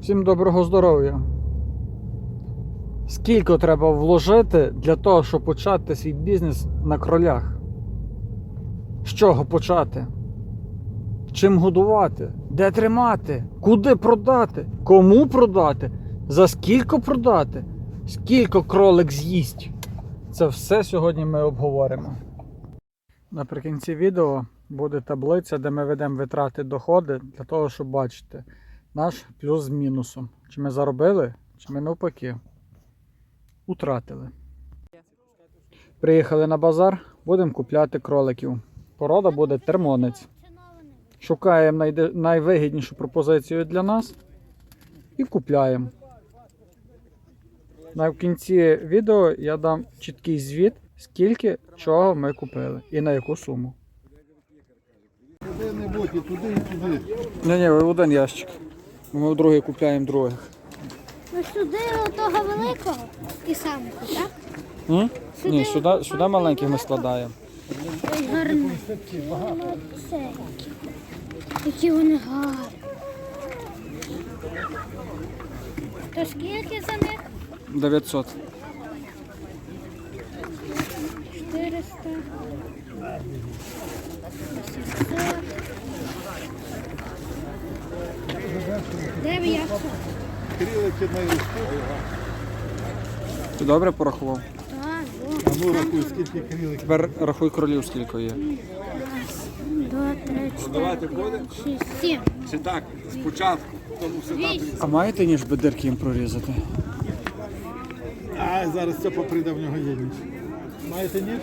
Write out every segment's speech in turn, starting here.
Всім доброго здоров'я. Скільки треба вложити для того, щоб почати свій бізнес на кролях? З чого почати? Чим годувати? Де тримати? Куди продати? Кому продати? За скільки продати? Скільки кролик з'їсть? Це все сьогодні ми обговоримо. Наприкінці відео буде таблиця, де ми ведемо витрати доходи для того, щоб бачити наш плюс з мінусом. Чи ми заробили, чи ми навпаки утратили. Приїхали на базар, будемо купляти кроликів. Порода буде термонець. Шукаємо найвигіднішу пропозицію для нас і купляємо. На кінці відео я дам чіткий звіт, скільки чого ми купили і на яку суму. Де-небудь і туди, і туди. Ні, ні, один ящик. Ми в другий купляємо других. Ну сюди того великого і самку, так? М? Ні, сюди, сюди маленьких ми складаємо. Ой, гарні. Молодценькі. Які вони гарні. То скільки за них? 900. 400. 900. Крілики на річку. Ти добре порахував? Так. А ну рахуй, скільки кріликів. Тепер рахуй кролів, скільки є. Два, три, чотири, шість, сім. Чи так, спочатку, тому все Вісім. А маєте ніж бедерки їм прорізати? А, зараз це поприде в нього є ніж. Маєте ніж?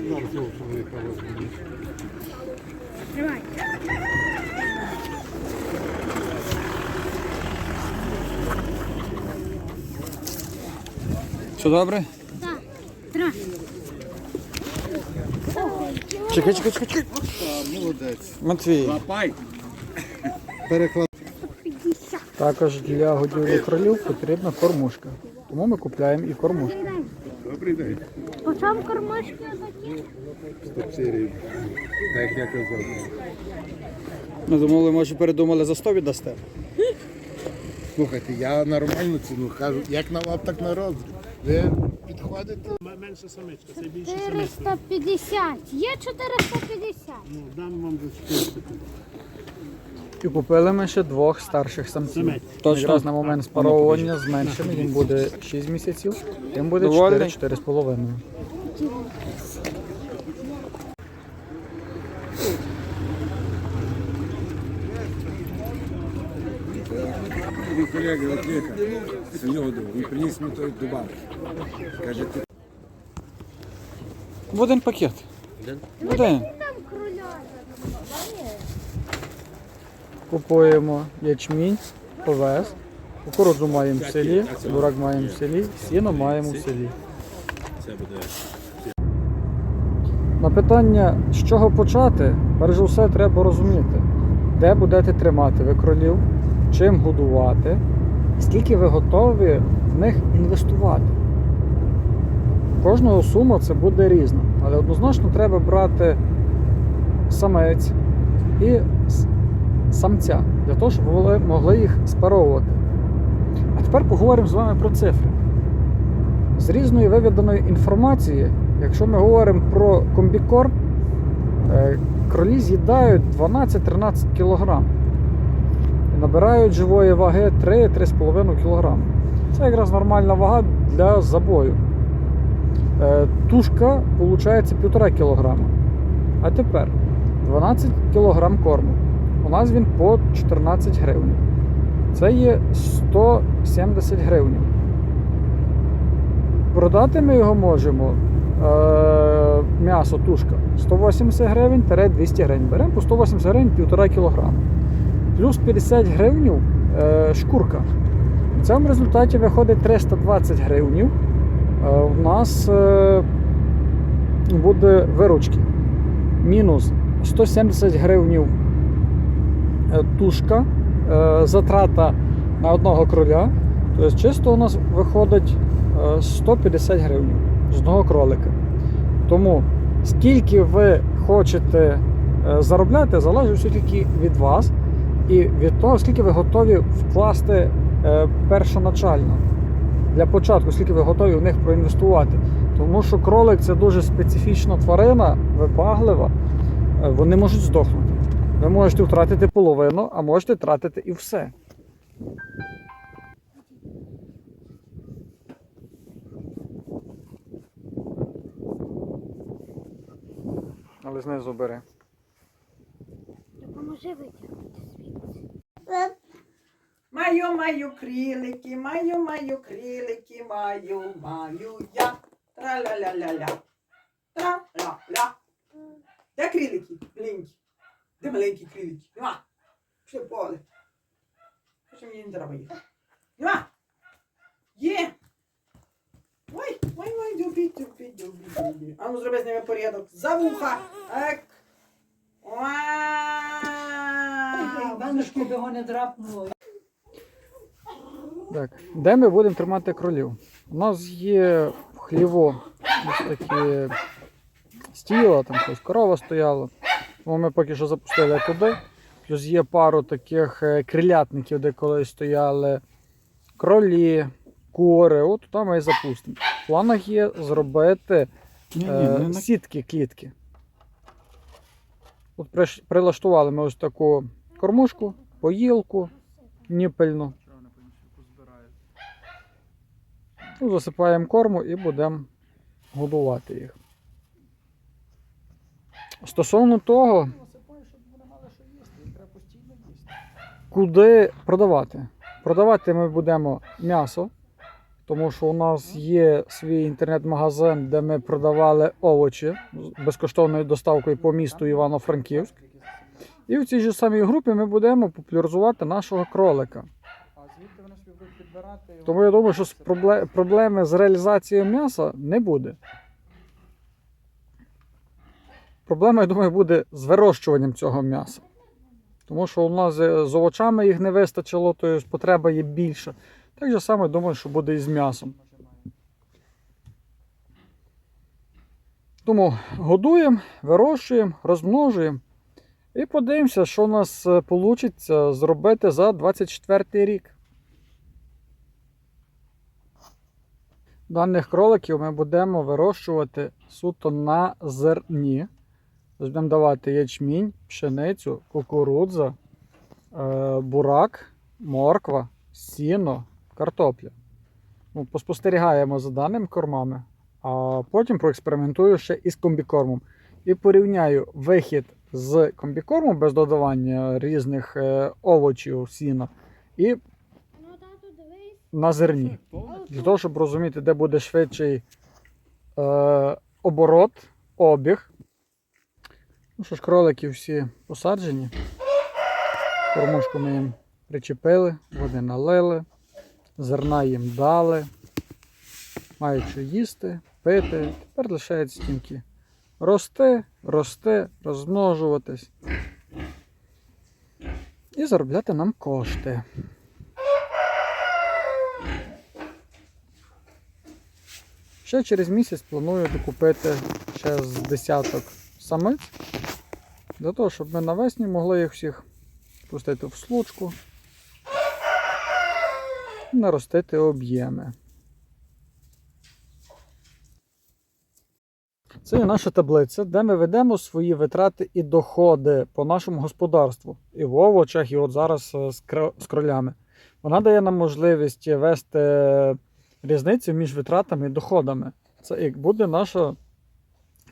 Ніж. Тримай. Все добре? Так, тримай. Чекай, чекай, чекай, чекай. Молодець. Матвій. Лапай. Переклад. Також для годівлі кролів потрібна кормушка. Тому ми купляємо і кормушку. Добрий день. По чому кормочки такі? Стоп серії. Так я казав. Ми думали, може передумали за 100 віддасте. Слухайте, я нормальну ціну кажу, як на лап, так на розріб. Ви підходите? Менша самичка, це більше самичка. 450. Є 450. Ну, дам вам за 400. І купили ми ще двох старших самців. Якраз на момент спаровування з меншим їм буде 6 місяців, їм буде 4-4,5. Мій колега синьоду, він приніс мені той дубак. Каже, ти В один пакет. В один. Купуємо ячмінь, овес, кукурудзу маємо в селі, бурак маємо в селі, сіно маємо в селі. На питання, з чого почати, перш за все треба розуміти, де будете тримати ви кролів, чим годувати, скільки ви готові в них інвестувати. Кожного сума це буде різна, але однозначно треба брати самець і самця для того, щоб ви могли їх спаровувати. А тепер поговоримо з вами про цифри. З різної виведеної інформації, якщо ми говоримо про комбікорм, е, кролі з'їдають 12-13 кг і набирають живої ваги 3-3,5 кг. Це якраз нормальна вага для забою. Е, Тушка виходить 1,5 кг. А тепер 12 кг корму. У нас він по 14 гривень. Це є 170 гривень. Продати ми його можемо. Е, м'ясо тушка 180 гривень 200 гривень. Беремо по 180 гривень 1,5 кг. Плюс 50 гривень е, шкурка. В цьому результаті виходить 320 гривень. Е, У нас е, буде виручки. Мінус 170 гривень тушка, е, затрата на одного кроля. Тобто чисто у нас виходить е, 150 гривень з одного кролика. Тому скільки ви хочете е, заробляти, залежить все тільки від вас. і від того, скільки ви готові вкласти е, першоначально. Для початку, скільки ви готові в них проінвестувати. Тому що кролик це дуже специфічна тварина, вибаглива. Е, Вони можуть здохнути. Ви можете втратити половину, а можете втратити і все. Але знизу бери. Допоможи витягнути звідси. Маю, маю крилики, маю, маю крилики, маю, маю я. Тра-ля-ля-ля-ля. Тра-ля-ля. Де крилики? Маленькі. Де маленькі крилики? Нема. Пішли в поле. Що мені не треба їх? Нема. Є. Ой, ой, ой, дюбі, дюбі, дюбі, дюбі. А ну зроби з ними порядок. За вуха. Ек. Баночку би його не драпнуло. Так, де ми будемо тримати кролів? У нас є хліво ось такі стіла, там щось корова стояла. Тому ми поки що запустили туди. Плюс є пару таких е, крилятників, де колись стояли кролі, кури. От туди ми і запустимо. В планах є зробити е, сітки клітки. От прилаштували ми ось таку кормушку, поїлку, ніпельну. Ну, засипаємо корму і будемо годувати їх. Стосовно того, куди продавати? Продавати ми будемо м'ясо, тому що у нас є свій інтернет-магазин, де ми продавали овочі безкоштовною доставкою по місту Івано-Франківськ. І в цій же самій групі ми будемо популяризувати нашого кролика. Тому я думаю, що проблеми з реалізацією м'яса не буде. Проблема, я думаю, буде з вирощуванням цього м'яса. Тому що у нас з з овочами їх не вистачило, то потреба є більша. Так же саме думаю, що буде і з м'ясом. Тому годуємо, вирощуємо, розмножуємо. І подивимося, що у нас вийде зробити за 24 рік. Даних кроликів ми будемо вирощувати суто на зерні. Тобто Будемо давати ячмінь, пшеницю, кукурудза, е, бурак, морква, сіно, картопля. Ну, поспостерігаємо за даними кормами, а потім проекспериментую ще із комбікормом. І порівняю вихід з комбікормом без додавання різних е, овочів, сіна і Ну, на зерні. Для того, щоб розуміти, де буде швидший е, оборот, обіг. Ну що ж, кролики всі посаджені. Кормушку ми їм причепили, води налили, зерна їм дали. Мають що їсти, пити. Тепер лишається тільки рости, рости, розмножуватись. І заробляти нам кошти. Ще через місяць планую докупити ще з десяток самиць, для того, щоб ми навесні могли їх всіх пустити в случку і наростити об'єми. Це є наша таблиця, де ми ведемо свої витрати і доходи по нашому господарству. І в овочах, і от зараз е, з кролями. Вона дає нам можливість вести різницю між витратами і доходами. Це як буде наш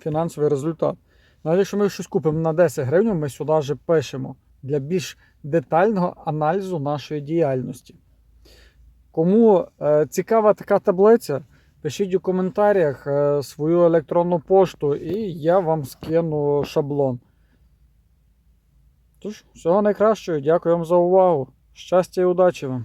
фінансовий результат. Навіть якщо ми щось купимо на 10 гривень, ми сюди вже пишемо для більш детального аналізу нашої діяльності. Кому е, цікава така таблиця, пишіть у коментарях е, свою електронну пошту і я вам скину шаблон. Тож, всього найкращого, дякую вам за увагу. Щастя і удачі вам!